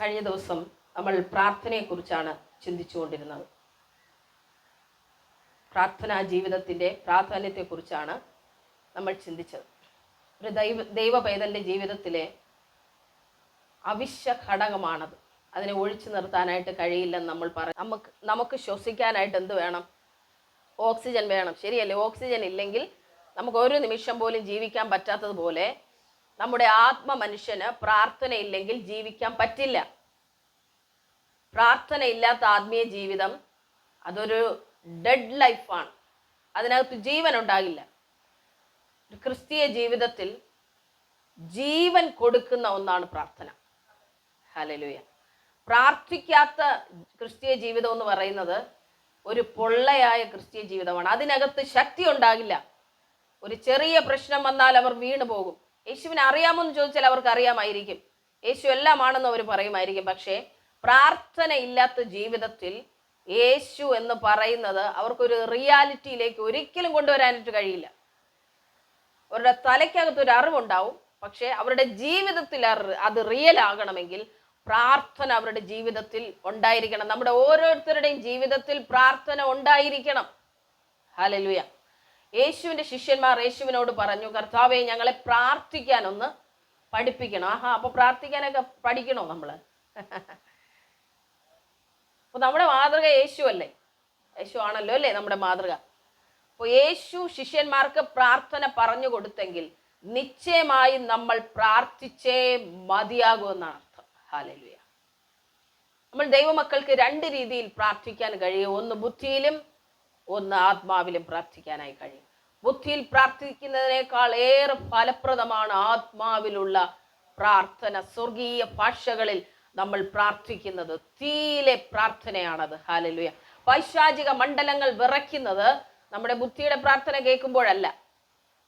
കഴിഞ്ഞ ദിവസം നമ്മൾ പ്രാർത്ഥനയെക്കുറിച്ചാണ് ചിന്തിച്ചുകൊണ്ടിരുന്നത്. പ്രാർത്ഥനാ ജീവിതത്തിന്റെ പ്രാധാന്യത്തെക്കുറിച്ചാണ് നമ്മൾ ചിന്തിച്ചത്. ഒരു ദൈവ ദൈവ ജീവിതത്തിലെ അവിശ്യ ഘടകമാണത്. അതിനെ ഒഴിച്ചു നിർത്താനായിട്ട് കഴിയില്ലെന്ന് നമ്മൾ പറഞ്ഞു നമുക്ക് നമുക്ക് ശ്വസിക്കാനായിട്ട് എന്ത് വേണം? ഓക്സിജൻ വേണം. ശരിയല്ലേ? ഓക്സിജൻ ഇല്ലെങ്കിൽ നമുക്ക് ഒരു നിമിഷം പോലും ജീവിക്കാൻ പറ്റാത്തതുപോലെ നമ്മുടെ ആത്മ മനുഷ്യന് പ്രാർത്ഥനയില്ലെങ്കിൽ ജീവിക്കാൻ പറ്റില്ല. പ്രാർത്ഥനയില്ലാത്ത ആത്മീയ ജീവിതം അതൊരു ഡെഡ് ലൈഫാണ് അതിനകത്ത് ജീവൻ ഉണ്ടാകില്ല. ക്രിസ്തീയ ജീവിതത്തിൽ ജീവൻ കൊടുക്കുന്ന ഒന്നാണ് പ്രാർത്ഥന. ഹലലുയ പ്രാർത്ഥിക്കാത്ത ക്രിസ്തീയ ജീവിതം എന്ന് പറയുന്നത് ഒരു പൊള്ളയായ ക്രിസ്തീയ ജീവിതമാണ്. അതിനകത്ത് ശക്തി ഉണ്ടാകില്ല. ഒരു ചെറിയ പ്രശ്നം വന്നാൽ അവർ വീണു പോകും യേശുവിനെ അറിയാമോ എന്ന് ചോദിച്ചാൽ അവർക്ക് അറിയാമായിരിക്കും. യേശു എല്ലാമാണെന്ന് അവർ പറയുമായിരിക്കും. പക്ഷേ പ്രാർത്ഥന ഇല്ലാത്ത ജീവിതത്തിൽ യേശു എന്ന് പറയുന്നത് അവർക്കൊരു റിയാലിറ്റിയിലേക്ക് ഒരിക്കലും കൊണ്ടുവരാനായിട്ട് കഴിയില്ല. അവരുടെ തലയ്ക്കകത്ത് ഒരു അറിവുണ്ടാവും. പക്ഷേ അവരുടെ ജീവിതത്തിൽ അത് റിയൽ ആകണമെങ്കിൽ പ്രാർത്ഥന അവരുടെ ജീവിതത്തിൽ ഉണ്ടായിരിക്കണം. നമ്മുടെ ഓരോരുത്തരുടെയും ജീവിതത്തിൽ പ്രാർത്ഥന ഉണ്ടായിരിക്കണം. ഹലലുയ യേശുവിന്റെ ശിഷ്യന്മാർ യേശുവിനോട് പറഞ്ഞു കർത്താവെ ഞങ്ങളെ പ്രാർത്ഥിക്കാനൊന്ന് പഠിപ്പിക്കണം. ആഹാ അപ്പൊ പ്രാർത്ഥിക്കാനൊക്കെ പഠിക്കണോ നമ്മൾ? അപ്പൊ നമ്മുടെ മാതൃക യേശു അല്ലേ? യേശു ആണല്ലോ അല്ലേ നമ്മുടെ മാതൃക? അപ്പോൾ യേശു ശിഷ്യന്മാർക്ക് പ്രാർത്ഥന പറഞ്ഞു കൊടുത്തെങ്കിൽ നിശ്ചയമായി നമ്മൾ പ്രാർത്ഥിച്ചേ മതിയാകൂ എന്നാണ് അർത്ഥം. ഹാലലുയ നമ്മൾ ദൈവമക്കൾക്ക് രണ്ട് രീതിയിൽ പ്രാർത്ഥിക്കാൻ കഴിയും. ഒന്ന് ബുദ്ധിയിലും ഒന്ന് ആത്മാവിലും പ്രാർത്ഥിക്കാനായി കഴിയും. ബുദ്ധിയിൽ പ്രാർത്ഥിക്കുന്നതിനേക്കാൾ ഏറെ ഫലപ്രദമാണ് ആത്മാവിലുള്ള പ്രാർത്ഥന. സ്വർഗീയ ഭാഷകളിൽ നമ്മൾ പ്രാർത്ഥിക്കുന്നത് തീയിലെ പ്രാർത്ഥനയാണത്. ഹാലലുയ പൈശാചിക മണ്ഡലങ്ങൾ വിറയ്ക്കുന്നത് നമ്മുടെ ബുദ്ധിയുടെ പ്രാർത്ഥന കേൾക്കുമ്പോഴല്ല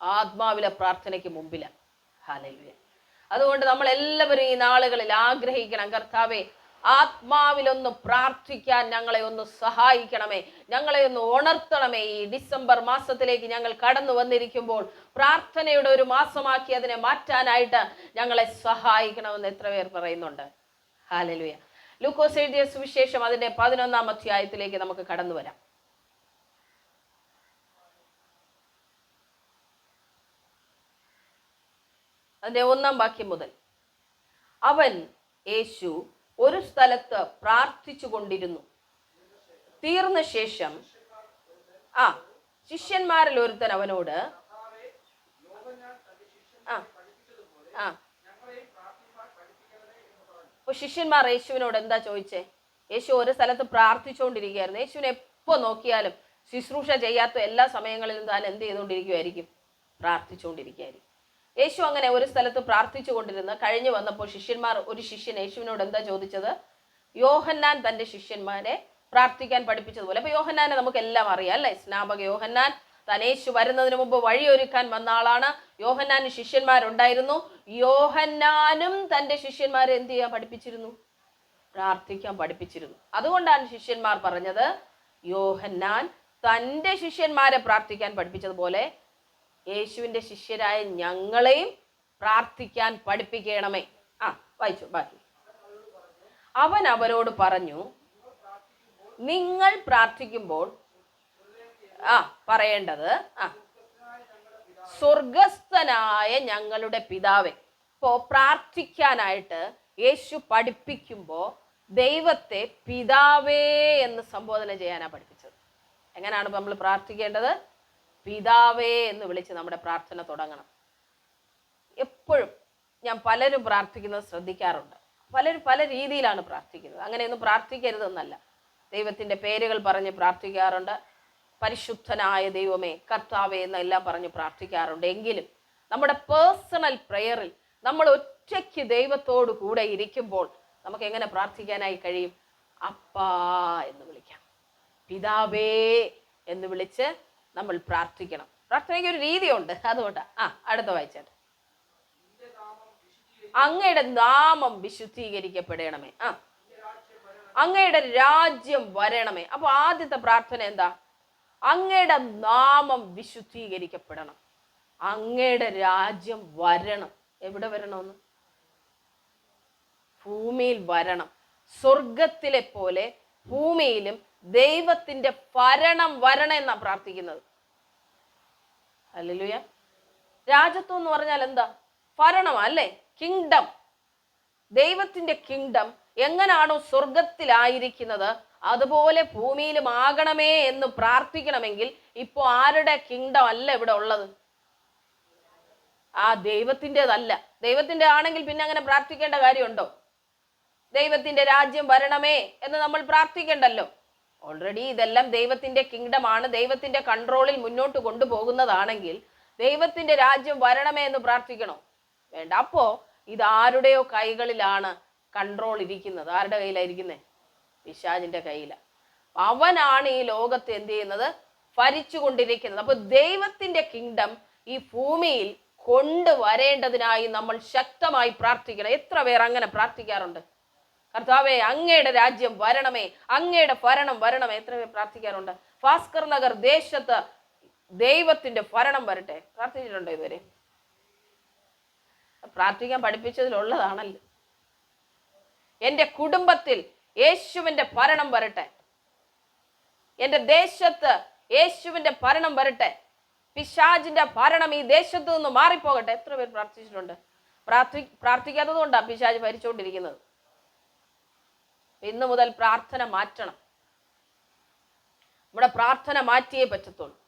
ആത്മാവിലെ പ്രാർത്ഥനയ്ക്ക് മുമ്പിലാണ് ഹാലലുയ അതുകൊണ്ട് നമ്മൾ എല്ലാവരും ഈ നാളുകളിൽ ആഗ്രഹിക്കണം കർത്താവെ ആത്മാവിലൊന്ന് പ്രാർത്ഥിക്കാൻ ഞങ്ങളെ ഒന്ന് സഹായിക്കണമേ. ഞങ്ങളെ ഒന്ന് ഉണർത്തണമേ. ഈ ഡിസംബർ മാസത്തിലേക്ക് ഞങ്ങൾ കടന്നു വന്നിരിക്കുമ്പോൾ പ്രാർത്ഥനയുടെ ഒരു മാസമാക്കി അതിനെ മാറ്റാനായിട്ട് ഞങ്ങളെ സഹായിക്കണമെന്ന് എത്ര പേർ പറയുന്നുണ്ട്? ഹാലലുയ ലൂക്കോസ് എഴുതിയ സുവിശേഷം അതിന്റെ പതിനൊന്നാം അധ്യായത്തിലേക്ക് നമുക്ക് കടന്നു വരാം. അതിന്റെ ഒന്നാം വാക്യം മുതൽ. അവൻ യേശു ഒരു സ്ഥലത്ത് പ്രാർത്ഥിച്ചു കൊണ്ടിരുന്നു തീർന്ന ശേഷം ആ ശിഷ്യന്മാരിൽ ഒരുത്തൻ അവനോട് ആ ആ. അപ്പൊ ശിഷ്യന്മാർ യേശുവിനോട് എന്താ ചോദിച്ചേ? യേശു ഒരു സ്ഥലത്ത് പ്രാർത്ഥിച്ചുകൊണ്ടിരിക്കുകയായിരുന്നു. യേശുവിനെ എപ്പോ നോക്കിയാലും ശുശ്രൂഷ ചെയ്യാത്ത എല്ലാ സമയങ്ങളിലും താൻ എന്ത് ചെയ്തുകൊണ്ടിരിക്കുമായിരിക്കും പ്രാർത്ഥിച്ചുകൊണ്ടിരിക്കുകയായിരിക്കും യേശു അങ്ങനെ ഒരു സ്ഥലത്ത് പ്രാർത്ഥിച്ചു കൊണ്ടിരുന്ന്. കഴിഞ്ഞു വന്നപ്പോൾ ശിഷ്യന്മാർ ഒരു ശിഷ്യൻ യേശുവിനോട് എന്താ ചോദിച്ചത്? യോഹന്നാൻ തന്റെ ശിഷ്യന്മാരെ പ്രാർത്ഥിക്കാൻ പഠിപ്പിച്ചതുപോലെ. അപ്പൊ യോഹന്നാനെ നമുക്ക് എല്ലാം അറിയാം അല്ലെ? സ്നാപക യോഹന്നാൻ. താൻ യേശു വരുന്നതിന് മുമ്പ് വഴിയൊരുക്കാൻ വന്ന ആളാണ്. യോഹന്നാന് ശിഷ്യന്മാരുണ്ടായിരുന്നു. യോഹന്നാനും തന്റെ ശിഷ്യന്മാരെ എന്ത് ചെയ്യാൻ പഠിപ്പിച്ചിരുന്നു? പ്രാർത്ഥിക്കാൻ പഠിപ്പിച്ചിരുന്നു. അതുകൊണ്ടാണ് ശിഷ്യന്മാർ പറഞ്ഞത് യോഹന്നാൻ തന്റെ ശിഷ്യന്മാരെ പ്രാർത്ഥിക്കാൻ പഠിപ്പിച്ചതുപോലെ യേശുവിന്റെ ശിഷ്യരായ ഞങ്ങളെയും പ്രാർത്ഥിക്കാൻ പഠിപ്പിക്കണമേ. ആ വായിച്ചു ബാക്കി. അവൻ അവരോട് പറഞ്ഞു നിങ്ങൾ പ്രാർത്ഥിക്കുമ്പോൾ ആ പറയേണ്ടത് ആ സ്വർഗസ്ഥനായ ഞങ്ങളുടെ പിതാവെ. ഇപ്പോ പ്രാർത്ഥിക്കാനായിട്ട് യേശു പഠിപ്പിക്കുമ്പോൾ ദൈവത്തെ പിതാവേ എന്ന് സംബോധന ചെയ്യാനാണ് പഠിപ്പിച്ചത്. എങ്ങനെയാണ് നമ്മൾ പ്രാർത്ഥിക്കേണ്ടത്? പിതാവേ എന്ന് വിളിച്ച് നമ്മുടെ പ്രാർത്ഥന തുടങ്ങണം. എപ്പോഴും ഞാൻ പലരും പ്രാർത്ഥിക്കുന്നത് ശ്രദ്ധിക്കാറുണ്ട്. പലരും പല രീതിയിലാണ് പ്രാർത്ഥിക്കുന്നത്. അങ്ങനെയൊന്നും പ്രാർത്ഥിക്കരുതെന്നല്ല. ദൈവത്തിന്റെ പേരുകൾ പറഞ്ഞ് പ്രാർത്ഥിക്കാറുണ്ട്. പരിശുദ്ധനായ ദൈവമേ കർത്താവേ എന്നെല്ലാം പറഞ്ഞ് പ്രാർത്ഥിക്കാറുണ്ട്. എങ്കിലും നമ്മുടെ പേഴ്സണൽ പ്രെയറിൽ നമ്മൾ ഒറ്റയ്ക്ക് ദൈവത്തോടു കൂടെ ഇരിക്കുമ്പോൾ നമുക്ക് എങ്ങനെ പ്രാർത്ഥിക്കാനായി കഴിയും? അപ്പാ എന്ന് വിളിക്കാം. പിതാവേ എന്ന് വിളിച്ച് നമ്മൾ പ്രാർത്ഥിക്കണം. പ്രാർത്ഥനയ്ക്ക് ഒരു രീതിയുണ്ട്. അതുകൊണ്ടാണ് ആ അടുത്ത വായിച്ചാട്ട്. അങ്ങയുടെ നാമം വിശുദ്ധീകരിക്കപ്പെടണമേ. ആ. അങ്ങയുടെ രാജ്യം വരണമേ. അപ്പൊ ആദ്യത്തെ പ്രാർത്ഥന എന്താ? അങ്ങയുടെ നാമം വിശുദ്ധീകരിക്കപ്പെടണം. അങ്ങയുടെ രാജ്യം വരണം. എവിടെ വരണമെന്ന്? ഭൂമിയിൽ വരണം. സ്വർഗത്തിലെ പോലെ ഭൂമിയിലും ദൈവത്തിന്റെ ഭരണം വരണം എന്നാണ് പ്രാർത്ഥിക്കുന്നത്. അല്ലേലൂയ രാജത്വം എന്ന് പറഞ്ഞാൽ എന്താ? ഭരണം അല്ലേ? കിങ്ഡം ദൈവത്തിന്റെ കിങ്ഡം എങ്ങനാണോ സ്വർഗത്തിലായിരിക്കുന്നത് അതുപോലെ ഭൂമിയിലും ആകണമേ എന്ന് പ്രാർത്ഥിക്കണമെങ്കിൽ ഇപ്പോൾ ആരുടെ കിങ്ഡം അല്ല ഇവിടെ ഉള്ളത്? ആ ദൈവത്തിന്റെതല്ല. ദൈവത്തിന്റെ ആണെങ്കിൽ പിന്നെ അങ്ങനെ പ്രാർത്ഥിക്കേണ്ട കാര്യമുണ്ടോ? ദൈവത്തിന്റെ രാജ്യം വരണമേ എന്ന് നമ്മൾ പ്രാർത്ഥിക്കണ്ടല്ലോ. ഓൾറെഡി ഇതെല്ലാം ദൈവത്തിന്റെ കിങ്ഡം ആണ് ദൈവത്തിന്റെ കൺട്രോളിൽ മുന്നോട്ട് കൊണ്ടുപോകുന്നതാണെങ്കിൽ ദൈവത്തിന്റെ രാജ്യം വരണമേ എന്ന് പ്രാർത്ഥിക്കണോ? വേണ്ട. അപ്പോ ഇത് ആരുടെയോ കൈകളിലാണ് കൺട്രോൾ ഇരിക്കുന്നത്. ആരുടെ കയ്യിലായിരിക്കുന്നത് പിശാജിന്റെ കയ്യിലാണ് അവനാണ് ഈ ലോകത്ത് എന്ത് ചെയ്യുന്നത്? ഭരിച്ചുകൊണ്ടിരിക്കുന്നത്. അപ്പൊ ദൈവത്തിന്റെ കിങ്ഡം ഈ ഭൂമിയിൽ കൊണ്ടുവരേണ്ടതിനായി നമ്മൾ ശക്തമായി പ്രാർത്ഥിക്കണം. എത്ര പേർ അങ്ങനെ പ്രാർത്ഥിക്കാറുണ്ട്? കർത്താവെ അങ്ങയുടെ രാജ്യം വരണമേ അങ്ങയുടെ ഭരണം വരണമേ. എത്ര പേർ പ്രാർത്ഥിക്കാറുണ്ട് ഭാസ്കർ നഗർ ദേശത്ത് ദൈവത്തിന്റെ ഭരണം വരട്ടെ. പ്രാർത്ഥിച്ചിട്ടുണ്ടോ ഇതുവരെ? പ്രാർത്ഥിക്കാൻ പഠിപ്പിച്ചതിലുള്ളതാണല്ലോ. എന്റെ കുടുംബത്തിൽ യേശുവിന്റെ ഭരണം വരട്ടെ. എന്റെ ദേശത്ത് യേശുവിന്റെ ഭരണം വരട്ടെ. പിശാജിന്റെ ഭരണം ഈ ദേശത്ത് നിന്ന് മാറിപ്പോകട്ടെ. എത്ര പേർ പ്രാർത്ഥിച്ചിട്ടുണ്ട്? പ്രാർത്ഥി പ്രാർത്ഥിക്കാത്തത് കൊണ്ടാണ് പിശാജ് ഭരിച്ചുകൊണ്ടിരിക്കുന്നത്. ഇന്ന് മുതൽ പ്രാർത്ഥന മാറ്റണം. നമ്മുടെ പ്രാർത്ഥന മാറ്റിയേ പറ്റത്തുള്ളൂ.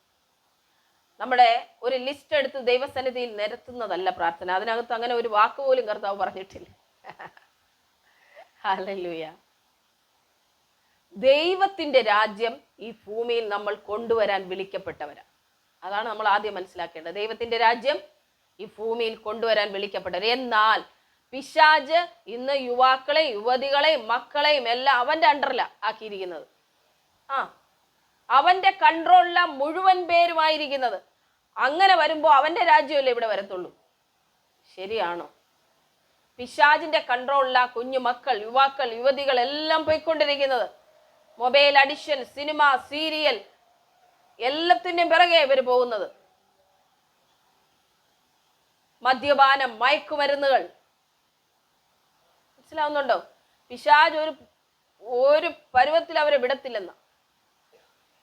നമ്മുടെ ഒരു ലിസ്റ്റ് എടുത്ത് ദൈവസന്നിധിയിൽ നിരത്തുന്നതല്ല പ്രാർത്ഥന. അതിനകത്ത് അങ്ങനെ ഒരു വാക്ക് പോലും കർത്താവ് പറഞ്ഞിട്ടില്ല. ഹല്ലേലൂയ. ദൈവത്തിന്റെ രാജ്യം ഈ ഭൂമിയിൽ നമ്മൾ കൊണ്ടുവരാൻ വിളിക്കപ്പെട്ടവരാണ് അതാണ് നമ്മൾ ആദ്യം മനസ്സിലാക്കേണ്ടത്. ദൈവത്തിന്റെ രാജ്യം ഈ ഭൂമിയിൽ കൊണ്ടുവരാൻ വിളിക്കപ്പെട്ടവർ എന്നാൽ പിശാജ് ഇന്ന് യുവാക്കളെയും യുവതികളെയും മക്കളെയും എല്ലാം അവന്റെ അണ്ടറില ആക്കിയിരിക്കുന്നത്. ആ അവന്റെ കൺട്രോളില മുഴുവൻ പേരുമായിരിക്കുന്നത്. അങ്ങനെ വരുമ്പോൾ അവന്റെ രാജ്യമല്ലേ ഇവിടെ വരത്തുള്ളൂ? ശരിയാണോ? പിശാജിന്റെ കൺട്രോളില കുഞ്ഞു മക്കൾ യുവാക്കൾ യുവതികൾ എല്ലാം പോയിക്കൊണ്ടിരിക്കുന്നത്. മൊബൈൽ അഡിഷൻ സിനിമ സീരിയൽ എല്ലാത്തിന്റെയും പിറകെ ഇവർ പോകുന്നത്. മദ്യപാനം മയക്കുമരുന്നുകൾ മനസ്സിലാവുന്നുണ്ടോ? പിശാജ് ഒരു ഒരു പരുവത്തിൽ അവരെ വിടത്തില്ലെന്ന.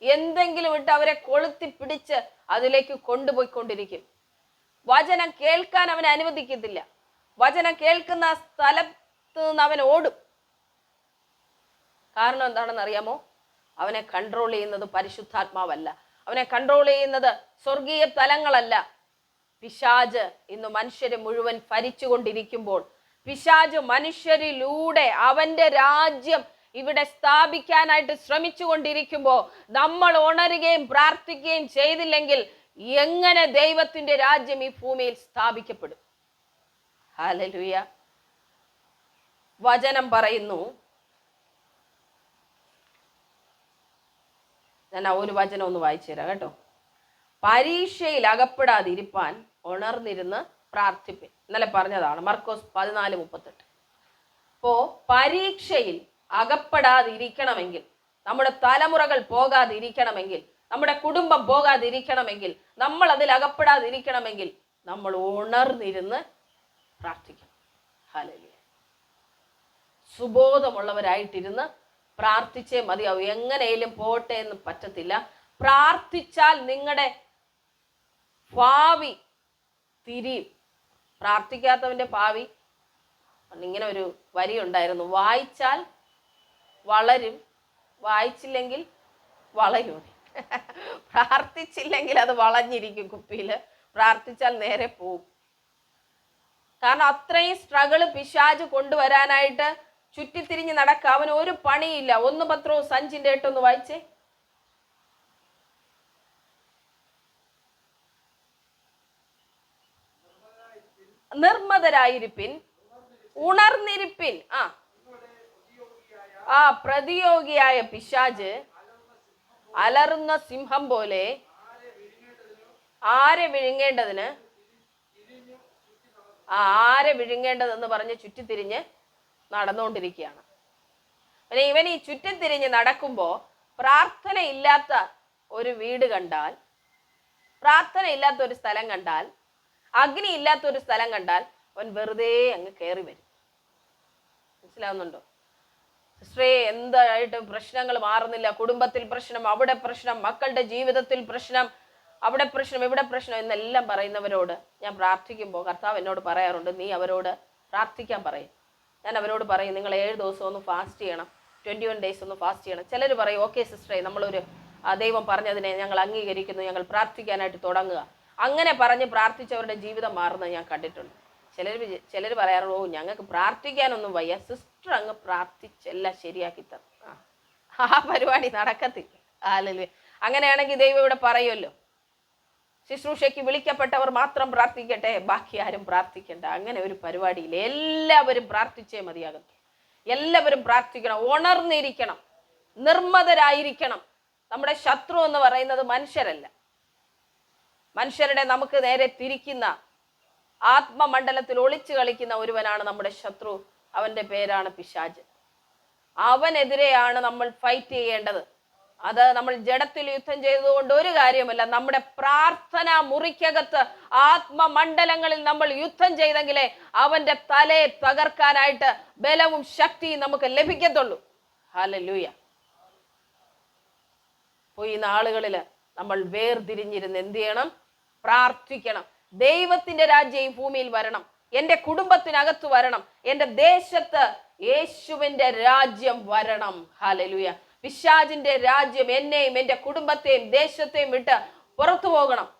എന്തെങ്കിലും ഇട്ട് അവരെ കൊളുത്തി പിടിച്ച് അതിലേക്ക് കൊണ്ടുപോയിക്കൊണ്ടിരിക്കും. വചനം കേൾക്കാൻ അവനെ അനുവദിക്കത്തില്ല. വചനം കേൾക്കുന്ന സ്ഥലത്ത് നിന്ന് അവൻ ഓടും. കാരണം എന്താണെന്ന് അറിയാമോ? അവനെ കൺട്രോൾ ചെയ്യുന്നത് പരിശുദ്ധാത്മാവല്ല. അവനെ കൺട്രോൾ ചെയ്യുന്നത് സ്വർഗീയ തലങ്ങളല്ല. പിശാജ് ഇന്ന് മനുഷ്യരെ മുഴുവൻ ഭരിച്ചുകൊണ്ടിരിക്കുമ്പോൾ പിശാജ് മനുഷ്യരിലൂടെ അവന്റെ രാജ്യം ഇവിടെ സ്ഥാപിക്കാനായിട്ട് ശ്രമിച്ചു കൊണ്ടിരിക്കുമ്പോൾ നമ്മൾ ഉണരുകയും പ്രാർത്ഥിക്കുകയും ചെയ്തില്ലെങ്കിൽ എങ്ങനെ ദൈവത്തിന്റെ രാജ്യം ഈ ഭൂമിയിൽ സ്ഥാപിക്കപ്പെടും? ഹാലലുയ വചനം പറയുന്നു. ഞാൻ ഒരു വചനം ഒന്ന് വായിച്ചു തരാം കേട്ടോ. പരീക്ഷയിൽ അകപ്പെടാതിരിപ്പാൻ ഉണർന്നിരുന്ന് പ്രാർത്ഥിപ്പിൻ. ഇന്നലെ പറഞ്ഞതാണ് മർക്കോസ് പതിനാല് മുപ്പത്തെട്ട്. അപ്പോ പരീക്ഷയിൽ അകപ്പെടാതിരിക്കണമെങ്കിൽ നമ്മുടെ തലമുറകൾ പോകാതിരിക്കണമെങ്കിൽ നമ്മുടെ കുടുംബം പോകാതിരിക്കണമെങ്കിൽ നമ്മൾ അതിൽ അകപ്പെടാതിരിക്കണമെങ്കിൽ നമ്മൾ ഉണർന്നിരുന്ന് പ്രാർത്ഥിക്കണം. ഹലലിയ സുബോധമുള്ളവരായിട്ടിരുന്ന് പ്രാർത്ഥിച്ചേ മതിയാവും. എങ്ങനെയും പോട്ടെ എന്ന് പറ്റത്തില്ല. പ്രാർത്ഥിച്ചാൽ നിങ്ങളുടെ ഭാവി തിരിയും. പ്രാർത്ഥിക്കാത്തവന്റെ ഭാവി ഇങ്ങനെ ഒരു വരി ഉണ്ടായിരുന്നു. വായിച്ചാൽ വളരും. വായിച്ചില്ലെങ്കിൽ വളയും. പ്രാർത്ഥിച്ചില്ലെങ്കിൽ അത് വളഞ്ഞിരിക്കും കുപ്പിയിൽ പ്രാർത്ഥിച്ചാൽ നേരെ പോവും. കാരണം അത്രയും സ്ട്രഗിൾ പിശാജ് കൊണ്ടുവരാനായിട്ട് ചുറ്റിത്തിരിഞ്ഞ് നടക്കുക. അവന് ഒരു പണിയില്ല. ഒന്ന് പത്രവും സഞ്ചിന്റെ എട്ടൊന്ന് വായിച്ചേ. നിർമ്മതരായിരിപ്പിൻ ഉണർന്നിരിപ്പിൻ. ആ. ആ പ്രതിയോഗിയായ പിശാജ് അലറുന്ന സിംഹം പോലെ ആരെ വിഴുങ്ങേണ്ടതിന്? ആ ആരെ വിഴുങ്ങേണ്ടതെന്ന് പറഞ്ഞ് ചുറ്റിത്തിരിഞ്ഞ് നടന്നുകൊണ്ടിരിക്കുകയാണ് പിന്നെ ഇവൻ ഈ ചുറ്റിത്തിരിഞ്ഞ് നടക്കുമ്പോൾ പ്രാർത്ഥനയില്ലാത്ത ഒരു വീട് കണ്ടാൽ പ്രാർത്ഥനയില്ലാത്ത ഒരു സ്ഥലം കണ്ടാൽ അഗ്നി ഇല്ലാത്ത ഒരു സ്ഥലം കണ്ടാൽ അവൻ വെറുതെ അങ്ങ് കയറി വരും. മനസ്സിലാവുന്നുണ്ടോ? സിസ്റ്ററേ എന്തായിട്ട് പ്രശ്നങ്ങൾ മാറുന്നില്ല. കുടുംബത്തിൽ പ്രശ്നം അവിടെ പ്രശ്നം മക്കളുടെ ജീവിതത്തിൽ പ്രശ്നം അവിടെ പ്രശ്നം ഇവിടെ പ്രശ്നം എന്നെല്ലാം പറയുന്നവരോട് ഞാൻ പ്രാർത്ഥിക്കുമ്പോൾ കർത്താവ് എന്നോട് പറയാറുണ്ട് നീ അവരോട് പ്രാർത്ഥിക്കാൻ പറയും. ഞാൻ അവരോട് പറയും നിങ്ങൾ ഏഴ് ദിവസം ഒന്ന് ഫാസ്റ്റ് ചെയ്യണം. ട്വന്റി വൺ ഡേയ്സ് ഒന്ന് ഫാസ്റ്റ് ചെയ്യണം. ചിലർ പറയും ഓക്കെ സിസ്റ്ററെ നമ്മളൊരു ദൈവം പറഞ്ഞതിനെ ഞങ്ങൾ അംഗീകരിക്കുന്നു. ഞങ്ങൾ പ്രാർത്ഥിക്കാനായിട്ട് തുടങ്ങുക. അങ്ങനെ പറഞ്ഞ് പ്രാർത്ഥിച്ചവരുടെ ജീവിതം മാറുന്നത് ഞാൻ കണ്ടിട്ടുണ്ട്. ചിലർ ചിലർ പറയാറ് ഓ ഞങ്ങൾക്ക് പ്രാർത്ഥിക്കാനൊന്നും വയ്യ. സിസ്റ്റർ അങ്ങ് പ്രാർത്ഥിച്ചെല്ലാം ശരിയാക്കി ആ ആ പരിപാടി നടക്കത്തില്ല. ആലല്ലേ അങ്ങനെയാണെങ്കിൽ ദൈവം ഇവിടെ പറയുമല്ലോ. ശുശ്രൂഷയ്ക്ക് വിളിക്കപ്പെട്ടവർ മാത്രം പ്രാർത്ഥിക്കട്ടെ ബാക്കി ആരും പ്രാർത്ഥിക്കണ്ട. അങ്ങനെ ഒരു പരിപാടിയിൽ എല്ലാവരും പ്രാർത്ഥിച്ചേ മതിയാകത്തു. എല്ലാവരും പ്രാർത്ഥിക്കണം ഉണർന്നിരിക്കണം നിർമ്മതരായിരിക്കണം. നമ്മുടെ ശത്രു എന്ന് പറയുന്നത് മനുഷ്യരല്ല. മനുഷ്യരുടെ നമുക്ക് നേരെ തിരിക്കുന്ന ആത്മമണ്ഡലത്തിൽ ഒളിച്ചു കളിക്കുന്ന ഒരുവനാണ് നമ്മുടെ ശത്രു. അവന്റെ പേരാണ് പിശാജ് അവനെതിരെയാണ് നമ്മൾ ഫൈറ്റ് ചെയ്യേണ്ടത്. അത് നമ്മൾ ജഡത്തിൽ യുദ്ധം ചെയ്തുകൊണ്ട് ഒരു കാര്യമല്ല നമ്മുടെ പ്രാർത്ഥന മുറിക്കകത്ത് ആത്മമണ്ഡലങ്ങളിൽ നമ്മൾ യുദ്ധം ചെയ്തെങ്കിലേ അവന്റെ തലയെ തകർക്കാനായിട്ട് ബലവും ശക്തിയും നമുക്ക് ലഭിക്കത്തുള്ളൂ. ഹലലൂയ അപ്പോൾ ഈ നാളുകളിൽ നമ്മൾ വേർതിരിഞ്ഞിരുന്ന് എന്ത് ചെയ്യണം? പ്രാർത്ഥിക്കണം. ദൈവത്തിന്റെ രാജ്യം ഈ ഭൂമിയിൽ വരണം. എന്റെ കുടുംബത്തിനകത്ത് വരണം. എന്റെ ദേശത്ത് യേശുവിന്റെ രാജ്യം വരണം. ഹാലലുയ പിശാജിന്റെ രാജ്യം എന്നെയും എന്റെ കുടുംബത്തെയും ദേശത്തെയും വിട്ട് പുറത്തു പോകണം.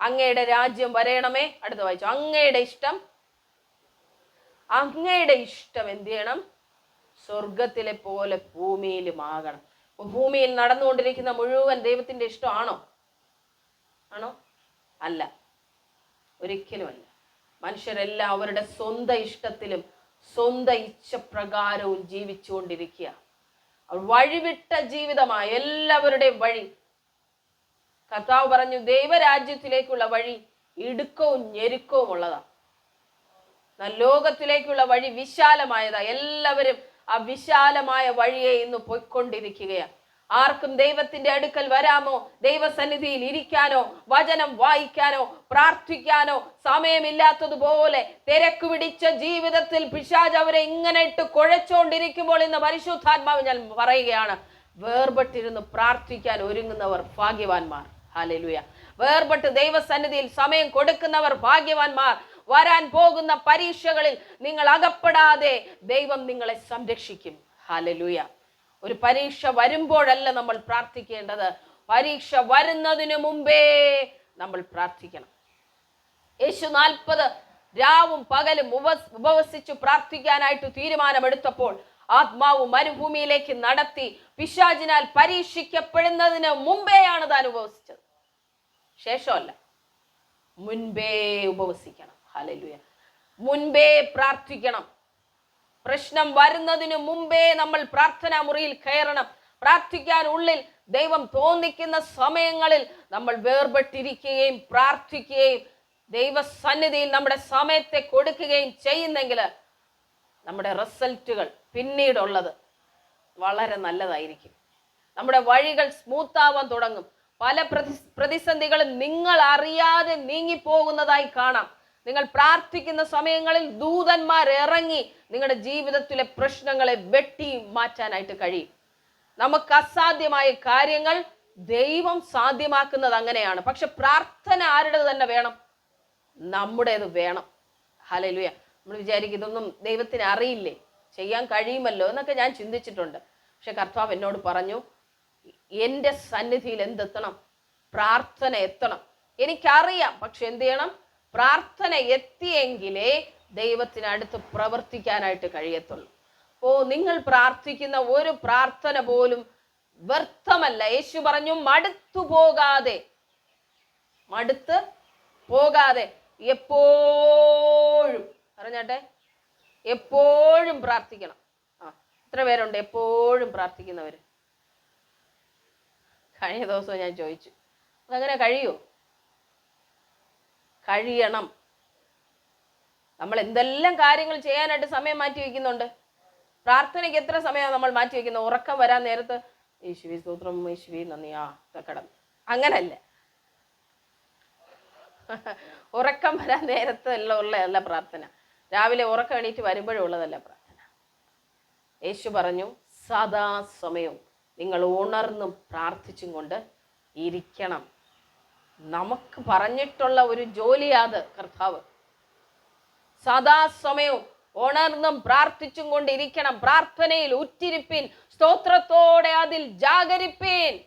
അങ്ങയുടെ രാജ്യം വരയണമേ. അടുത്ത വായിച്ചു. അങ്ങയുടെ ഇഷ്ടം. അങ്ങയുടെ ഇഷ്ടം എന്ത് ചെയ്യണം? സ്വർഗത്തിലെ പോലെ ഭൂമിയിലുമാകണം ഭൂമിയിൽ നടന്നുകൊണ്ടിരിക്കുന്ന മുഴുവൻ ദൈവത്തിന്റെ ഇഷ്ടമാണോ ആണോ? അല്ല. ഒരിക്കലുമല്ല മനുഷ്യരെല്ലാം അവരുടെ സ്വന്തം ഇഷ്ടത്തിലും സ്വന്തം ഇച്ഛപ്രകാരവും ജീവിച്ചുകൊണ്ടിരിക്കുക. വഴിവിട്ട ജീവിതമായ എല്ലാവരുടെയും വഴി. കർത്താവ് പറഞ്ഞു ദൈവരാജ്യത്തിലേക്കുള്ള വഴി ഇടുക്കവും ഞെരുക്കവും ഉള്ളതാ. എന്നാൽ ലോകത്തിലേക്കുള്ള വഴി വിശാലമായതാ. എല്ലാവരും ആ വിശാലമായ വഴിയെ ഇന്ന് പോയിക്കൊണ്ടിരിക്കുകയാണ് ആർക്കും ദൈവത്തിന്റെ അടുക്കൽ വരാമോ? ദൈവസന്നിധിയിൽ ഇരിക്കാനോ? വചനം വായിക്കാനോ? പ്രാർത്ഥിക്കാനോ? സമയമില്ലാത്തതുപോലെ തിരക്ക് പിടിച്ച ജീവിതത്തിൽ പിശാജ് അവരെ ഇങ്ങനെ ഇട്ട് കുഴച്ചോണ്ടിരിക്കുമ്പോൾ ഇന്ന് പരിശുദ്ധാത്മാവ് ഞാൻ പറയുകയാണ് വേർപെട്ടിരുന്ന് പ്രാർത്ഥിക്കാൻ ഒരുങ്ങുന്നവർ ഭാഗ്യവാന്മാർ. ഹാലലുയ വേർപെട്ട് ദൈവസന്നിധിയിൽ സമയം കൊടുക്കുന്നവർ ഭാഗ്യവാന്മാർ. വരാൻ പോകുന്ന പരീക്ഷകളിൽ നിങ്ങൾ അകപ്പെടാതെ ദൈവം നിങ്ങളെ സംരക്ഷിക്കും. ഹാലലുയ ഒരു പരീക്ഷ വരുമ്പോഴല്ല നമ്മൾ പ്രാർത്ഥിക്കേണ്ടത്? പരീക്ഷ വരുന്നതിന് മുമ്പേ നമ്മൾ പ്രാർത്ഥിക്കണം. യേശു നാൽപ്പത് രാവും പകലും ഉപ- ഉപവസിച്ചു പ്രാർത്ഥിക്കാനായിട്ട് തീരുമാനമെടുത്തപ്പോൾ ആത്മാവ് മരുഭൂമിയിലേക്ക് നടത്തി പിശാചിനാൽ പരീക്ഷിക്കപ്പെടുന്നതിന് മുമ്പേയാണ് താൻ ഉപവസിച്ചത്. ശേഷമല്ല. മുൻപേ ഉപവസിക്കണം. ഹലലുയ മുൻപേ പ്രാർത്ഥിക്കണം. പ്രശ്നം വരുന്നതിന് മുമ്പേ നമ്മൾ പ്രാർത്ഥനാ മുറിയിൽ കയറണം. പ്രാർത്ഥിക്കാൻ ഉള്ളിൽ ദൈവം തോന്നിക്കുന്ന സമയങ്ങളിൽ നമ്മൾ വേർപെട്ടിരിക്കുകയും പ്രാർത്ഥിക്കുകയും ദൈവസന്നിധിയിൽ നമ്മുടെ സമയത്തെ കൊടുക്കുകയും ചെയ്യുന്നെങ്കിൽ നമ്മുടെ റിസൾട്ടുകൾ പിന്നീടുള്ളത് വളരെ നല്ലതായിരിക്കും. നമ്മുടെ വഴികൾ സ്മൂത്താവാൻ തുടങ്ങും. പല പ്രതി പ്രതിസന്ധികളും നിങ്ങൾ അറിയാതെ നീങ്ങിപ്പോകുന്നതായി കാണാം. നിങ്ങൾ പ്രാർത്ഥിക്കുന്ന സമയങ്ങളിൽ ദൂതന്മാർ ഇറങ്ങി നിങ്ങളുടെ ജീവിതത്തിലെ പ്രശ്നങ്ങളെ വെട്ടി മാറ്റാനായിട്ട് കഴിയും. നമുക്ക് അസാധ്യമായ കാര്യങ്ങൾ ദൈവം സാധ്യമാക്കുന്നത് അങ്ങനെയാണ്. പക്ഷെ പ്രാർത്ഥന ആരുടെ തന്നെ വേണം? നമ്മുടേത് വേണം. ഹലലുയ നമ്മൾ വിചാരിക്കും ഇതൊന്നും ദൈവത്തിന് അറിയില്ലേ? ചെയ്യാൻ കഴിയുമല്ലോ എന്നൊക്കെ ഞാൻ ചിന്തിച്ചിട്ടുണ്ട്. പക്ഷെ കർത്താവ് എന്നോട് പറഞ്ഞു എന്റെ സന്നിധിയിൽ എന്തെത്തണം? പ്രാർത്ഥന എത്തണം. എനിക്കറിയാം. പക്ഷെ എന്ത് ചെയ്യണം? പ്രാർത്ഥന എത്തിയെങ്കിലേ ദൈവത്തിനടുത്ത് പ്രവർത്തിക്കാനായിട്ട് കഴിയത്തുള്ളൂ. ഓ നിങ്ങൾ പ്രാർത്ഥിക്കുന്ന ഒരു പ്രാർത്ഥന പോലും വ്യർത്ഥമല്ല. യേശു പറഞ്ഞു മടുത്തു പോകാതെ മടുത്ത് പോകാതെ എപ്പോഴും പറഞ്ഞാട്ടെ എപ്പോഴും പ്രാർത്ഥിക്കണം. ആ എത്ര പേരുണ്ട്? എപ്പോഴും പ്രാർത്ഥിക്കുന്നവര്? കഴിഞ്ഞ ദിവസം ഞാൻ ചോദിച്ചു അതങ്ങനെ കഴിയോ? കഴിയണം. നമ്മൾ എന്തെല്ലാം കാര്യങ്ങൾ ചെയ്യാനായിട്ട് സമയം മാറ്റി വയ്ക്കുന്നുണ്ട്? പ്രാർത്ഥനയ്ക്ക് എത്ര സമയമാണ് നമ്മൾ മാറ്റി വയ്ക്കുന്നത്? ഉറക്കം വരാൻ നേരത്ത് യേശുവി സൂത്രം യേശുവി നന്ദി. ആ കിടന്നു. അങ്ങനല്ല. ഉറക്കം വരാൻ നേരത്ത് എല്ലാം ഉള്ളതല്ല പ്രാർത്ഥന. രാവിലെ ഉറക്കം എണീറ്റ് വരുമ്പോഴും ഉള്ളതല്ല പ്രാർത്ഥന. യേശു പറഞ്ഞു സദാസമയവും നിങ്ങൾ ഉണർന്നും പ്രാർത്ഥിച്ചും കൊണ്ട് ഇരിക്കണം. നമുക്ക് പറഞ്ഞിട്ടുള്ള ഒരു ജോലിയാത് കർത്താവ്. സദാസമയവും ഉണർന്നും പ്രാർത്ഥിച്ചും കൊണ്ടിരിക്കണം. പ്രാർത്ഥനയിൽ ഉറ്റിരിപ്പിൻ സ്തോത്രത്തോടെ അതിൽ ജാഗരിപ്പീൻ.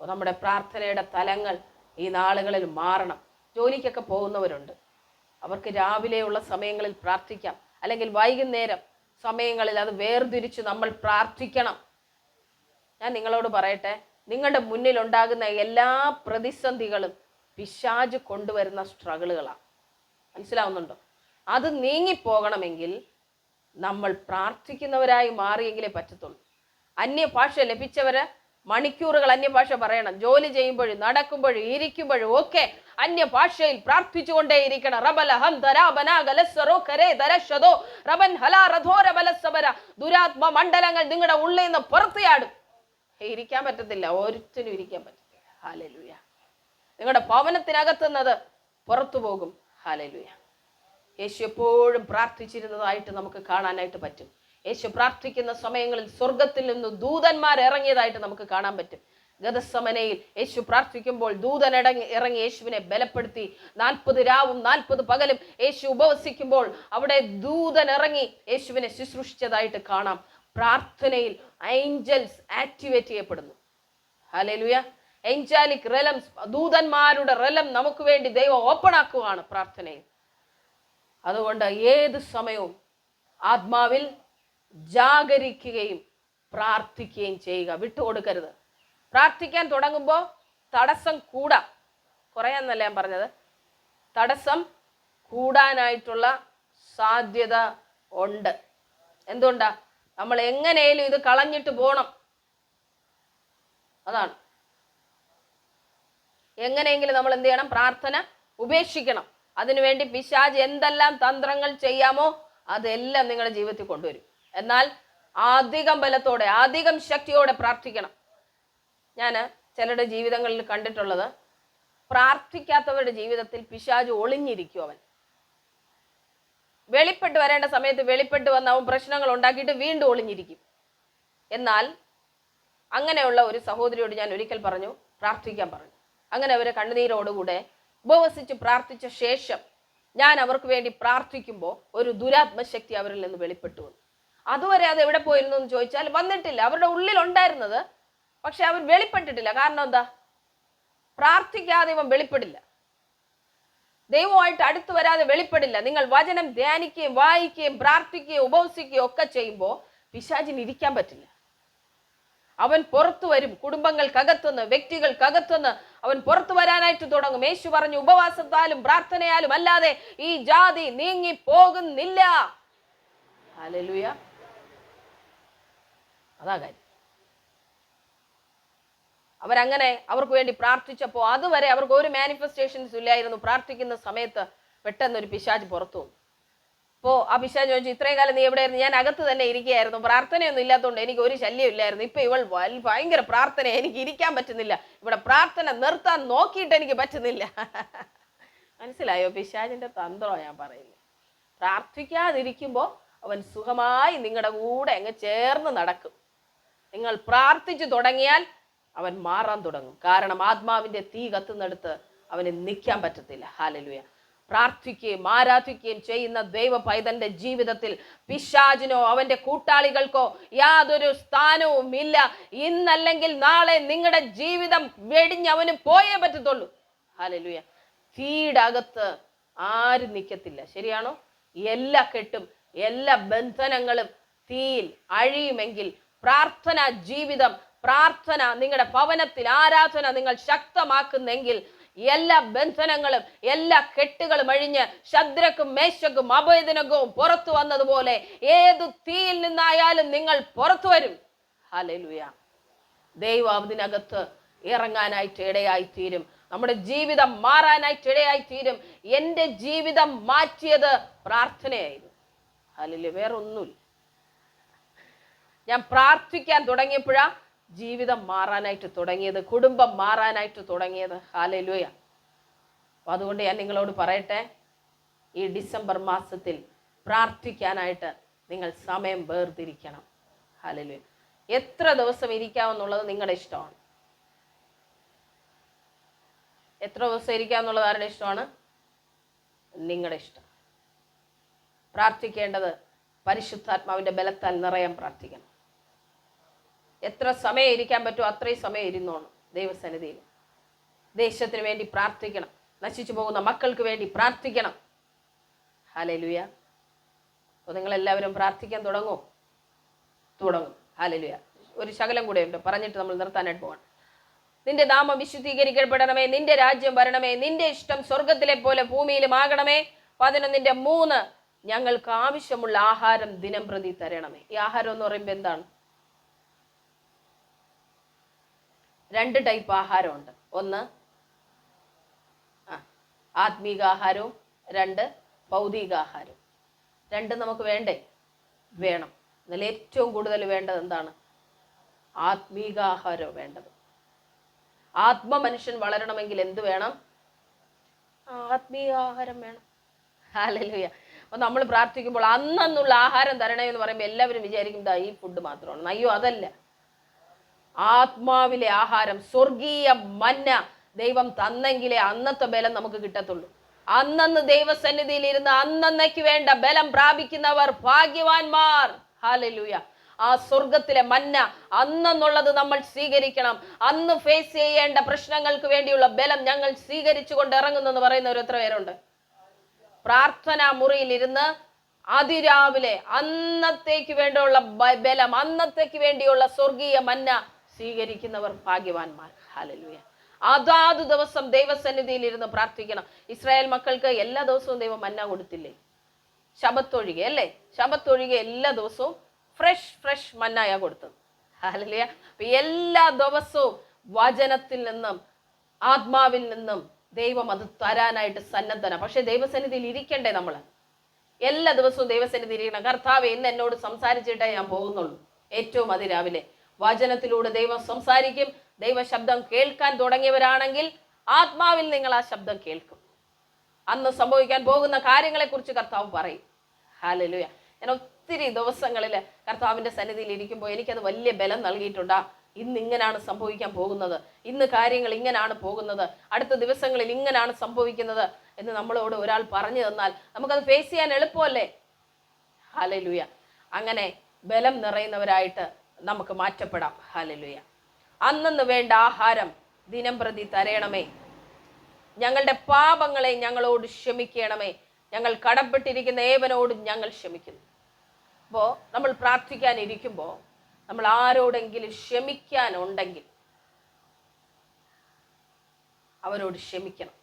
നമ്മുടെ പ്രാർത്ഥനയുടെ തലങ്ങൾ ഈ നാളുകളിൽ മാറണം. ജോലിക്കൊക്കെ പോകുന്നവരുണ്ട്. അവർക്ക് രാവിലെയുള്ള സമയങ്ങളിൽ പ്രാർത്ഥിക്കാം. അല്ലെങ്കിൽ വൈകുന്നേരം സമയങ്ങളിൽ അത് വേർതിരിച്ച് നമ്മൾ പ്രാർത്ഥിക്കണം. ഞാൻ നിങ്ങളോട് പറയട്ടെ നിങ്ങളുടെ മുന്നിൽ ഉണ്ടാകുന്ന എല്ലാ പ്രതിസന്ധികളും പിശാജ് കൊണ്ടുവരുന്ന സ്ട്രഗിളുകളാണ്. മനസ്സിലാവുന്നുണ്ടോ? അത് നീങ്ങിപ്പോകണമെങ്കിൽ നമ്മൾ പ്രാർത്ഥിക്കുന്നവരായി മാറിയെങ്കിലേ പറ്റത്തുള്ളൂ. അന്യഭാഷ ലഭിച്ചവര് മണിക്കൂറുകൾ അന്യഭാഷ പറയണം. ജോലി ചെയ്യുമ്പോഴും നടക്കുമ്പോഴും ഇരിക്കുമ്പോഴും ഒക്കെ അന്യഭാഷയിൽ പ്രാർത്ഥിച്ചുകൊണ്ടേ ഇരിക്കണം റബല ഹം കരേ റബൻ ദുരാത്മ മണ്ഡലങ്ങൾ നിങ്ങളുടെ ഉള്ളിൽ നിന്ന് പുറത്തിയാടും. ഇരിക്കാൻ പറ്റത്തില്ല ഒരുത്തിനും ഇരിക്കാൻ പറ്റത്തില്ല. ഹാലലുയ നിങ്ങളുടെ ഭവനത്തിനകത്തുന്നത് പുറത്തു പോകും. ഹാലലുയ യേശു എപ്പോഴും പ്രാർത്ഥിച്ചിരുന്നതായിട്ട് നമുക്ക് കാണാനായിട്ട് പറ്റും. യേശു പ്രാർത്ഥിക്കുന്ന സമയങ്ങളിൽ സ്വർഗത്തിൽ നിന്ന് ദൂതന്മാർ ഇറങ്ങിയതായിട്ട് നമുക്ക് കാണാൻ പറ്റും. ഗതസമനയിൽ യേശു പ്രാർത്ഥിക്കുമ്പോൾ ദൂതൻ ഇടങ്ങി ഇറങ്ങി യേശുവിനെ ബലപ്പെടുത്തി. നാൽപ്പത് രാവും നാൽപ്പത് പകലും യേശു ഉപവസിക്കുമ്പോൾ അവിടെ ദൂതൻ ഇറങ്ങി യേശുവിനെ ശുശ്രൂഷിച്ചതായിട്ട് കാണാം. പ്രാർത്ഥനയിൽ ഏഞ്ചൽസ് ആക്ടിവേറ്റ് ചെയ്യപ്പെടുന്നു. ഹലലുയ എഞ്ചാലിക് റെലംസ് ദൂതന്മാരുടെ റെലം നമുക്ക് വേണ്ടി ദൈവം ഓപ്പൺ ആക്കുവാണ് പ്രാർത്ഥനയിൽ. അതുകൊണ്ട് ഏത് സമയവും ആത്മാവിൽ ജാഗരിക്കുകയും പ്രാർത്ഥിക്കുകയും ചെയ്യുക. വിട്ടുകൊടുക്കരുത്. പ്രാർത്ഥിക്കാൻ തുടങ്ങുമ്പോൾ തടസ്സം കൂടാം. കുറയാന്നല്ല ഞാൻ പറഞ്ഞത്? തടസ്സം കൂടാനായിട്ടുള്ള സാധ്യത ഉണ്ട്. എന്തുകൊണ്ടാ? നമ്മൾ എങ്ങനെയും ഇത് കളഞ്ഞിട്ട് പോണം. അതാണ്. എങ്ങനെയെങ്കിലും നമ്മൾ എന്ത് ചെയ്യണം? പ്രാർത്ഥന ഉപേക്ഷിക്കണം. അതിനുവേണ്ടി പിശാജ് എന്തെല്ലാം തന്ത്രങ്ങൾ ചെയ്യാമോ അതെല്ലാം നിങ്ങളുടെ ജീവിതത്തിൽ കൊണ്ടുവരും. എന്നാൽ അധികം ബലത്തോടെ അധികം ശക്തിയോടെ പ്രാർത്ഥിക്കണം. ഞാൻ ചിലരുടെ ജീവിതങ്ങളിൽ കണ്ടിട്ടുള്ളത് പ്രാർത്ഥിക്കാത്തവരുടെ ജീവിതത്തിൽ പിശാജ് ഒളിഞ്ഞിരിക്കും അവൻ. വെളിപ്പെട്ട് വരേണ്ട സമയത്ത് വെളിപ്പെട്ട് വന്ന് അവൻ പ്രശ്നങ്ങൾ ഉണ്ടാക്കിയിട്ട് വീണ്ടും ഒളിഞ്ഞിരിക്കും. എന്നാൽ അങ്ങനെയുള്ള ഒരു സഹോദരിയോട് ഞാൻ ഒരിക്കൽ പറഞ്ഞു പ്രാർത്ഥിക്കാൻ പറഞ്ഞു. അങ്ങനെ അവരെ കണ്ണുനീരോടുകൂടെ ഉപവസിച്ച് പ്രാർത്ഥിച്ച ശേഷം ഞാൻ അവർക്ക് വേണ്ടി പ്രാർത്ഥിക്കുമ്പോൾ ഒരു ദുരാത്മശക്തി അവരിൽ നിന്ന് വെളിപ്പെട്ടു വന്നു. അതുവരെ അത് എവിടെ പോയിരുന്നു എന്ന് ചോദിച്ചാൽ വന്നിട്ടില്ല. അവരുടെ ഉള്ളിൽ ഉണ്ടായിരുന്നത് പക്ഷെ അവർ വെളിപ്പെട്ടിട്ടില്ല. കാരണം എന്താ? പ്രാർത്ഥിക്കാതെ ഇവൻ വെളിപ്പെടില്ല. ദൈവമായിട്ട് അടുത്ത് വരാതെ വെളിപ്പെടില്ല. നിങ്ങൾ വചനം ധ്യാനിക്കുകയും വായിക്കുകയും പ്രാർത്ഥിക്കുകയും ഉപവസിക്കുകയും ഒക്കെ ചെയ്യുമ്പോൾ പിശാചിന് ഇരിക്കാൻ പറ്റില്ല. അവൻ പുറത്തു വരും. കുടുംബങ്ങൾക്കകത്തുനിന്ന് വ്യക്തികൾക്കകത്തുനിന്ന് അവൻ പുറത്തു വരാനായിട്ട് തുടങ്ങും. യേശു പറഞ്ഞു ഉപവാസത്താലും പ്രാർത്ഥനയാലും അല്ലാതെ ഈ ജാതി നീങ്ങി പോകുന്നില്ല അതാ കാര്യം. അവരങ്ങനെ അവർക്ക് വേണ്ടി പ്രാർത്ഥിച്ചപ്പോൾ അതുവരെ അവർക്ക് ഒരു മാനിഫെസ്റ്റേഷൻസ് ഇല്ലായിരുന്നു. പ്രാർത്ഥിക്കുന്ന സമയത്ത് പെട്ടെന്ന് ഒരു പിശാജ് പുറത്തു അപ്പോൾ ആ പിശാജ് ചോദിച്ചു ഇത്രയും കാലം നീ എവിടെയായിരുന്നു? ഞാൻ അകത്ത് തന്നെ ഇരിക്കുകയായിരുന്നു. പ്രാർത്ഥനയൊന്നും ഇല്ലാത്തതുകൊണ്ട് എനിക്ക് ഒരു ശല്യം ഇല്ലായിരുന്നു. ഇപ്പൊ ഇവൾ ഭയങ്കര പ്രാർത്ഥന എനിക്ക് ഇരിക്കാൻ പറ്റുന്നില്ല. ഇവിടെ പ്രാർത്ഥന നിർത്താൻ നോക്കിയിട്ട് എനിക്ക് പറ്റുന്നില്ല. മനസ്സിലായോ? പിശാജിന്റെ തന്ത്രമാണ് ഞാൻ പറയുന്നത് പ്രാർത്ഥിക്കാതിരിക്കുമ്പോൾ അവൻ സുഖമായി നിങ്ങളുടെ കൂടെ അങ്ങ് ചേർന്ന് നടക്കും. നിങ്ങൾ പ്രാർത്ഥിച്ചു തുടങ്ങിയാൽ അവൻ മാറാൻ തുടങ്ങും. കാരണം ആത്മാവിന്റെ തീ കത്തുന്നിടത്ത് അവന് നിൽക്കാൻ പറ്റത്തില്ല. ഹാലലുയ പ്രാർത്ഥിക്കുകയും ആരാധിക്കുകയും ചെയ്യുന്ന ദൈവ പൈതന്റെ ജീവിതത്തിൽ പിശാജിനോ അവന്റെ കൂട്ടാളികൾക്കോ യാതൊരു സ്ഥാനവും ഇല്ല. ഇന്നല്ലെങ്കിൽ നാളെ നിങ്ങളുടെ ജീവിതം വെടിഞ്ഞ് അവന് പോയേ പറ്റത്തുള്ളൂ. ഹാലലുയ തീയുടെ അകത്ത് ആരും നിൽക്കത്തില്ല. ശരിയാണോ? എല്ലാ കെട്ടും എല്ലാ ബന്ധനങ്ങളും തീയിൽ അഴിയുമെങ്കിൽ പ്രാർത്ഥന ജീവിതം പ്രാർത്ഥന നിങ്ങളുടെ ഭവനത്തിൽ ആരാധന നിങ്ങൾ ശക്തമാക്കുന്നെങ്കിൽ എല്ലാ ബന്ധനങ്ങളും എല്ലാ കെട്ടുകളും അഴിഞ്ഞ് ശദ്രക്കും മേശക്കും അഭയദിനകവും പുറത്തു വന്നതുപോലെ ഏത് തീയിൽ നിന്നായാലും നിങ്ങൾ പുറത്തു വരും. ഹലലുയ ദൈവം അതിനകത്ത് ഇറങ്ങാനായിട്ട് ഇടയായി തീരും നമ്മുടെ ജീവിതം മാറാനായിട്ട് ഇടയായി തീരും എന്റെ ജീവിതം മാറ്റിയത് പ്രാർത്ഥനയായിരുന്നു. അല്ലല്ലേ വേറൊന്നുമില്ല. ഞാൻ പ്രാർത്ഥിക്കാൻ തുടങ്ങിയപ്പോഴാ ജീവിതം മാറാനായിട്ട് തുടങ്ങിയത് കുടുംബം മാറാനായിട്ട് തുടങ്ങിയത്. ഹാലലുയ അപ്പോൾ അതുകൊണ്ട് ഞാൻ നിങ്ങളോട് പറയട്ടെ ഈ ഡിസംബർ മാസത്തിൽ പ്രാർത്ഥിക്കാനായിട്ട് നിങ്ങൾ സമയം വേർതിരിക്കണം. ഹാലലുയ എത്ര ദിവസം ഇരിക്കാമെന്നുള്ളത് നിങ്ങളുടെ ഇഷ്ടമാണ്? എത്ര ദിവസം ഇരിക്കാമെന്നുള്ളത് ആരുടെ ഇഷ്ടമാണ്? നിങ്ങളുടെ ഇഷ്ടം. പ്രാർത്ഥിക്കേണ്ടത് പരിശുദ്ധാത്മാവിന്റെ ബലത്താൽ നിറയാൻ പ്രാർത്ഥിക്കണം. എത്ര സമയം ഇരിക്കാൻ പറ്റുമോ അത്രയും സമയം ഇരുന്നോണം ദൈവസന്നിധിയിൽ. ദേശത്തിന് വേണ്ടി പ്രാർത്ഥിക്കണം. നശിച്ചു പോകുന്ന മക്കൾക്ക് വേണ്ടി പ്രാർത്ഥിക്കണം. ഹാലലുയ അപ്പോൾ നിങ്ങളെല്ലാവരും പ്രാർത്ഥിക്കാൻ തുടങ്ങും. തുടങ്ങും. ഹാലലുയ ഒരു ശകലം കൂടെ ഉണ്ട് പറഞ്ഞിട്ട് നമ്മൾ നിർത്താനായിട്ട് പോകണം നിന്റെ നാമം വിശുദ്ധീകരിക്കപ്പെടണമേ. നിന്റെ രാജ്യം വരണമേ. നിന്റെ ഇഷ്ടം സ്വർഗത്തിലെ പോലെ ഭൂമിയിലും ആകണമേ. പതിനൊന്നിന്റെ മൂന്ന് ഞങ്ങൾക്ക് ആവശ്യമുള്ള ആഹാരം ദിനം പ്രതി തരണമേ. ഈ ആഹാരം എന്ന് പറയുമ്പോൾ എന്താണ്? രണ്ട് ടൈപ്പ് ആഹാരമുണ്ട്. ഒന്ന് ആത്മീകാഹാരവും രണ്ട് ഭൗതികാഹാരവും രണ്ട് നമുക്ക് വേണ്ടേ? വേണം. എന്നാൽ ഏറ്റവും കൂടുതൽ വേണ്ടത് എന്താണ്? ആത്മീകാഹാരം വേണ്ടത്. ആത്മ മനുഷ്യൻ വളരണമെങ്കിൽ എന്ത് വേണം? ആത്മീയാഹാരം വേണം. ഹാലലുയ അപ്പൊ നമ്മൾ പ്രാർത്ഥിക്കുമ്പോൾ അന്നന്നുള്ള ആഹാരം തരണേ എന്ന് പറയുമ്പോൾ എല്ലാവരും വിചാരിക്കും ഈ ഫുഡ് മാത്രമാണ്. അയ്യോ അതല്ല. ആത്മാവിലെ ആഹാരം സ്വർഗീയ മന്ന ദൈവം തന്നെങ്കിലേ അന്നത്തെ ബലം നമുക്ക് കിട്ടത്തുള്ളൂ. അന്നന്ന് ദൈവസന്നിധിയിൽ ഇരുന്ന് അന്നന്നേക്ക് വേണ്ട ബലം പ്രാപിക്കുന്നവർ ഭാഗ്യവാന്മാർ. ഹാലലൂയ ആ സ്വർഗത്തിലെ മന്ന അന്നെന്നുള്ളത് നമ്മൾ സ്വീകരിക്കണം. അന്ന് ഫേസ് ചെയ്യേണ്ട പ്രശ്നങ്ങൾക്ക് വേണ്ടിയുള്ള ബലം ഞങ്ങൾ സ്വീകരിച്ചു കൊണ്ട് ഇറങ്ങുന്നു എന്ന് പറയുന്നവർ എത്ര പേരുണ്ട്? പ്രാർത്ഥനാ മുറിയിലിരുന്ന് അതിരാവിലെ അന്നത്തേക്ക് വേണ്ടിയുള്ള ബലം അന്നത്തേക്ക് വേണ്ടിയുള്ള സ്വർഗീയ മന്ന സ്വീകരിക്കുന്നവർ ഭാഗ്യവാന്മാർ. ഹാലലുയ അതാത് ദിവസം ദൈവസന്നിധിയിൽ ഇരുന്ന് പ്രാർത്ഥിക്കണം. ഇസ്രായേൽ മക്കൾക്ക് എല്ലാ ദിവസവും ദൈവം മന്ന കൊടുത്തില്ലേ? ശബത്തൊഴികെ അല്ലേ? ശബത്തൊഴികെ എല്ലാ ദിവസവും ഫ്രഷ് ഫ്രഷ് മന്നായ കൊടുത്തത്. ഹാലലിയ എല്ലാ ദിവസവും വചനത്തിൽ നിന്നും ആത്മാവിൽ നിന്നും ദൈവം അത് തരാനായിട്ട് സന്നദ്ധന. പക്ഷെ ദൈവസന്നിധിയിൽ ഇരിക്കണ്ടേ നമ്മൾ എല്ലാ ദിവസവും ദൈവസന്നിധിയിൽ ഇരിക്കണം. കർത്താവ് ഇന്ന് എന്നോട് സംസാരിച്ചിട്ടേ ഞാൻ പോകുന്നുള്ളൂ. ഏറ്റവും അതിരാവിലെ. വചനത്തിലൂടെ ദൈവം സംസാരിക്കും. ദൈവ ശബ്ദം കേൾക്കാൻ തുടങ്ങിയവരാണെങ്കിൽ ആത്മാവിൽ നിങ്ങൾ ആ ശബ്ദം കേൾക്കും. അന്ന് സംഭവിക്കാൻ പോകുന്ന കാര്യങ്ങളെക്കുറിച്ച് കർത്താവ് പറയും. ഹാലലുയ ഞാൻ ഒത്തിരി ദിവസങ്ങളിൽ കർത്താവിന്റെ സന്നിധിയിൽ ഇരിക്കുമ്പോൾ എനിക്കത് വലിയ ബലം നൽകിയിട്ടുണ്ടാ. ഇന്ന് ഇങ്ങനെയാണ് സംഭവിക്കാൻ പോകുന്നത്. ഇന്ന് കാര്യങ്ങൾ ഇങ്ങനെയാണ് പോകുന്നത്. അടുത്ത ദിവസങ്ങളിൽ ഇങ്ങനെയാണ് സംഭവിക്കുന്നത് എന്ന് നമ്മളോട് ഒരാൾ പറഞ്ഞു തന്നാൽ നമുക്കത് ഫേസ് ചെയ്യാൻ എളുപ്പമല്ലേ? ഹാലലുയ അങ്ങനെ ബലം നിറയുന്നവരായിട്ട് നമുക്ക് മാറ്റപ്പെടാം. ഹാലലുയ അന്നു വേണ്ട ആഹാരം ദിനം പ്രതി തരയണമേ ഞങ്ങളുടെ പാപങ്ങളെ ഞങ്ങളോട് ക്ഷമിക്കണമേ. ഞങ്ങൾ കടപ്പെട്ടിരിക്കുന്ന ഏവനോടും ഞങ്ങൾ ക്ഷമിക്കുന്നു. അപ്പോൾ നമ്മൾ പ്രാർത്ഥിക്കാനിരിക്കുമ്പോൾ നമ്മൾ ആരോടെങ്കിലും ക്ഷമിക്കാനുണ്ടെങ്കിൽ അവരോട് ക്ഷമിക്കണം.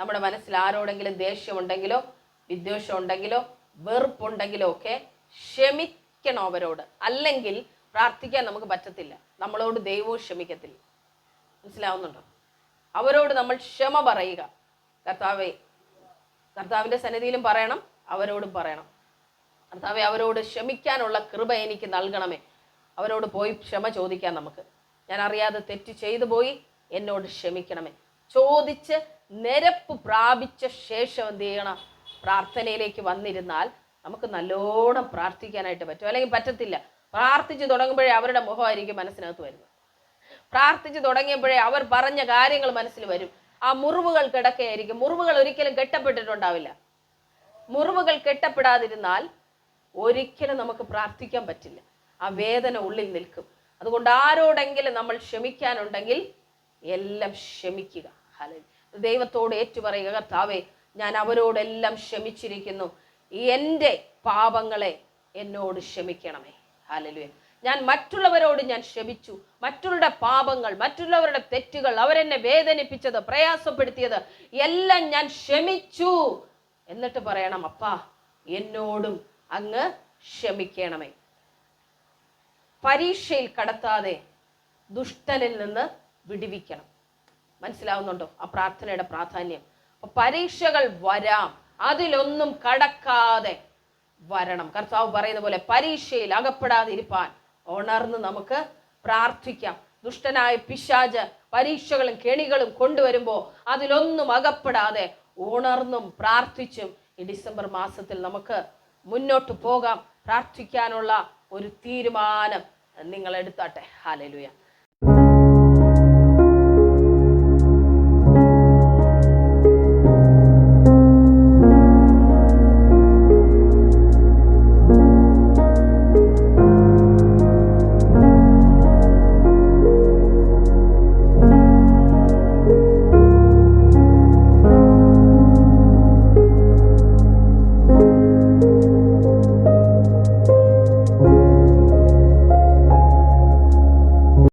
നമ്മുടെ മനസ്സിൽ ആരോടെങ്കിലും ദേഷ്യമുണ്ടെങ്കിലോ വിദ്വേഷമുണ്ടെങ്കിലോ വെറുപ്പുണ്ടെങ്കിലോ ഒക്കെ ക്ഷമിക്കണം അവരോട്. അല്ലെങ്കിൽ പ്രാർത്ഥിക്കാൻ നമുക്ക് പറ്റത്തില്ല. നമ്മളോട് ദൈവവും ക്ഷമിക്കത്തില്ല. മനസ്സിലാവുന്നുണ്ടോ? അവരോട് നമ്മൾ ക്ഷമ പറയുക. കർത്താവെ കർത്താവിന്റെ സന്നിധിയിലും പറയണം അവരോടും പറയണം. കർത്താവെ അവരോട് ക്ഷമിക്കാനുള്ള കൃപ എനിക്ക് നൽകണമേ. അവരോട് പോയി ക്ഷമ ചോദിക്കാം നമുക്ക്. ഞാൻ അറിയാതെ തെറ്റ് ചെയ്തു പോയി എന്നോട് ക്ഷമിക്കണമേ. ചോദിച്ച് നിരപ്പ് പ്രാപിച്ച ശേഷം എന്ത് ചെയ്യണം? പ്രാർത്ഥനയിലേക്ക് വന്നിരുന്നാൽ നമുക്ക് നല്ലോണം പ്രാർത്ഥിക്കാനായിട്ട് പറ്റും. അല്ലെങ്കിൽ പറ്റത്തില്ല. പ്രാർത്ഥിച്ച് തുടങ്ങുമ്പോഴേ അവരുടെ മുഖമായിരിക്കും മനസ്സിനകത്ത് വരുന്നത്. പ്രാർത്ഥിച്ചു തുടങ്ങിയപ്പോഴേ അവർ പറഞ്ഞ കാര്യങ്ങൾ മനസ്സിൽ വരും. ആ മുറിവുകൾ കിടക്കയായിരിക്കും. മുറിവുകൾ ഒരിക്കലും കെട്ടപ്പെട്ടിട്ടുണ്ടാവില്ല. മുറിവുകൾ കെട്ടപ്പെടാതിരുന്നാൽ ഒരിക്കലും നമുക്ക് പ്രാർത്ഥിക്കാൻ പറ്റില്ല. ആ വേദന ഉള്ളിൽ നിൽക്കും. അതുകൊണ്ട് ആരോടെങ്കിലും നമ്മൾ ക്ഷമിക്കാനുണ്ടെങ്കിൽ എല്ലാം ക്ഷമിക്കുക. ദൈവത്തോട് ഏറ്റുപറയുക കർത്താവേ ഞാൻ അവരോടെല്ലാം ക്ഷമിച്ചിരിക്കുന്നു. എന്റെ പാപങ്ങളെ എന്നോട് ക്ഷമിക്കണമേ. ഹാലലുയ. ഞാൻ മറ്റുള്ളവരോട് ഞാൻ ക്ഷമിച്ചു മറ്റുള്ളവരുടെ പാപങ്ങൾ മറ്റുള്ളവരുടെ തെറ്റുകൾ അവരെന്നെ വേദനിപ്പിച്ചത് പ്രയാസപ്പെടുത്തിയത് എല്ലാം ഞാൻ ക്ഷമിച്ചു എന്നിട്ട് പറയണം അപ്പാ എന്നോടും അങ്ങ് ക്ഷമിക്കണമേ പരീക്ഷയിൽ കടത്താതെ ദുഷ്ടനിൽ നിന്ന് വിടിവിക്കണം. മനസ്സിലാവുന്നുണ്ടോ? ആ പ്രാർത്ഥനയുടെ പ്രാധാന്യം. പരീക്ഷകൾ വരാം. അതിലൊന്നും കടക്കാതെ വരണം. കർത്താവ് പറയുന്ന പോലെ പരീക്ഷയിൽ അകപ്പെടാതിരിപ്പാൻ ഉണർന്ന് നമുക്ക് പ്രാർത്ഥിക്കാം. ദുഷ്ടനായ പിശാജ് പരീക്ഷകളും കെണികളും കൊണ്ടുവരുമ്പോൾ അതിലൊന്നും അകപ്പെടാതെ ഉണർന്നും പ്രാർത്ഥിച്ചും ഈ ഡിസംബർ മാസത്തിൽ നമുക്ക് മുന്നോട്ട് പോകാം. പ്രാർത്ഥിക്കാനുള്ള ഒരു തീരുമാനം നിങ്ങൾ എടുത്താട്ടെ ഹാലലുയ